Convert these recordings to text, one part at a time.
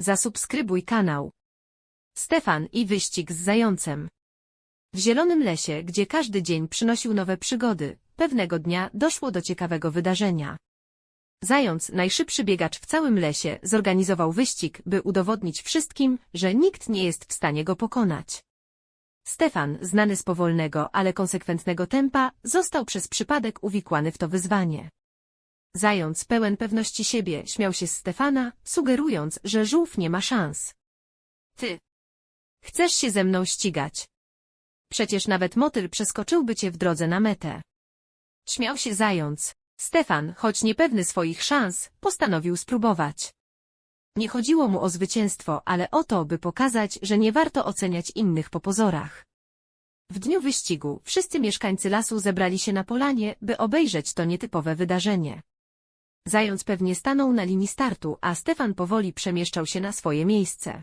Zasubskrybuj kanał. Stefan i wyścig z zającem. W zielonym lesie, gdzie każdy dzień przynosił nowe przygody, pewnego dnia doszło do ciekawego wydarzenia. Zając, najszybszy biegacz w całym lesie, zorganizował wyścig, by udowodnić wszystkim, że nikt nie jest w stanie go pokonać. Stefan, znany z powolnego, ale konsekwentnego tempa, został przez przypadek uwikłany w to wyzwanie. Zając, pełen pewności siebie, śmiał się z Stefana, sugerując, że żółw nie ma szans. Ty. Chcesz się ze mną ścigać? Przecież nawet motyl przeskoczyłby cię w drodze na metę. Śmiał się zając. Stefan, choć niepewny swoich szans, postanowił spróbować. Nie chodziło mu o zwycięstwo, ale o to, by pokazać, że nie warto oceniać innych po pozorach. W dniu wyścigu wszyscy mieszkańcy lasu zebrali się na polanie, by obejrzeć to nietypowe wydarzenie. Zając pewnie stanął na linii startu, a Stefan powoli przemieszczał się na swoje miejsce.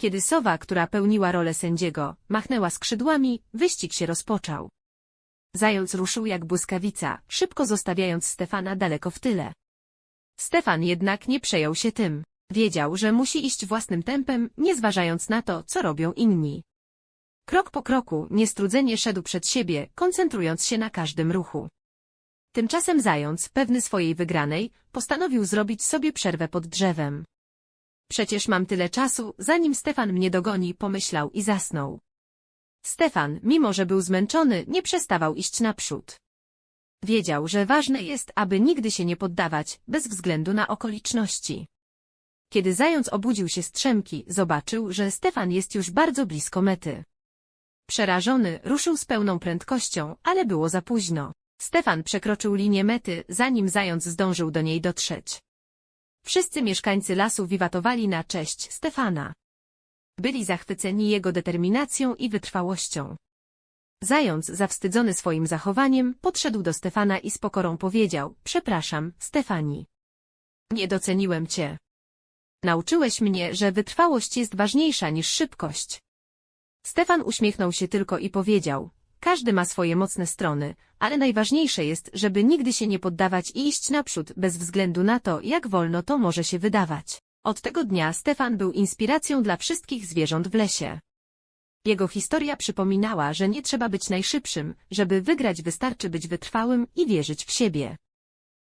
Kiedy sowa, która pełniła rolę sędziego, machnęła skrzydłami, wyścig się rozpoczął. Zając ruszył jak błyskawica, szybko zostawiając Stefana daleko w tyle. Stefan jednak nie przejął się tym. Wiedział, że musi iść własnym tempem, nie zważając na to, co robią inni. Krok po kroku, niestrudzenie szedł przed siebie, koncentrując się na każdym ruchu. Tymczasem zając, pewny swojej wygranej, postanowił zrobić sobie przerwę pod drzewem. Przecież mam tyle czasu, zanim Stefan mnie dogoni, pomyślał i zasnął. Stefan, mimo że był zmęczony, nie przestawał iść naprzód. Wiedział, że ważne jest, aby nigdy się nie poddawać, bez względu na okoliczności. Kiedy zając obudził się z trzemki, zobaczył, że Stefan jest już bardzo blisko mety. Przerażony, ruszył z pełną prędkością, ale było za późno. Stefan przekroczył linię mety, zanim zając zdążył do niej dotrzeć. Wszyscy mieszkańcy lasu wiwatowali na cześć Stefana. Byli zachwyceni jego determinacją i wytrwałością. Zając, zawstydzony swoim zachowaniem, podszedł do Stefana i z pokorą powiedział, przepraszam, Stefani. Nie doceniłem cię. Nauczyłeś mnie, że wytrwałość jest ważniejsza niż szybkość. Stefan uśmiechnął się tylko i powiedział, każdy ma swoje mocne strony, ale najważniejsze jest, żeby nigdy się nie poddawać i iść naprzód, bez względu na to, jak wolno to może się wydawać. Od tego dnia Stefan był inspiracją dla wszystkich zwierząt w lesie. Jego historia przypominała, że nie trzeba być najszybszym, żeby wygrać wystarczy być wytrwałym i wierzyć w siebie.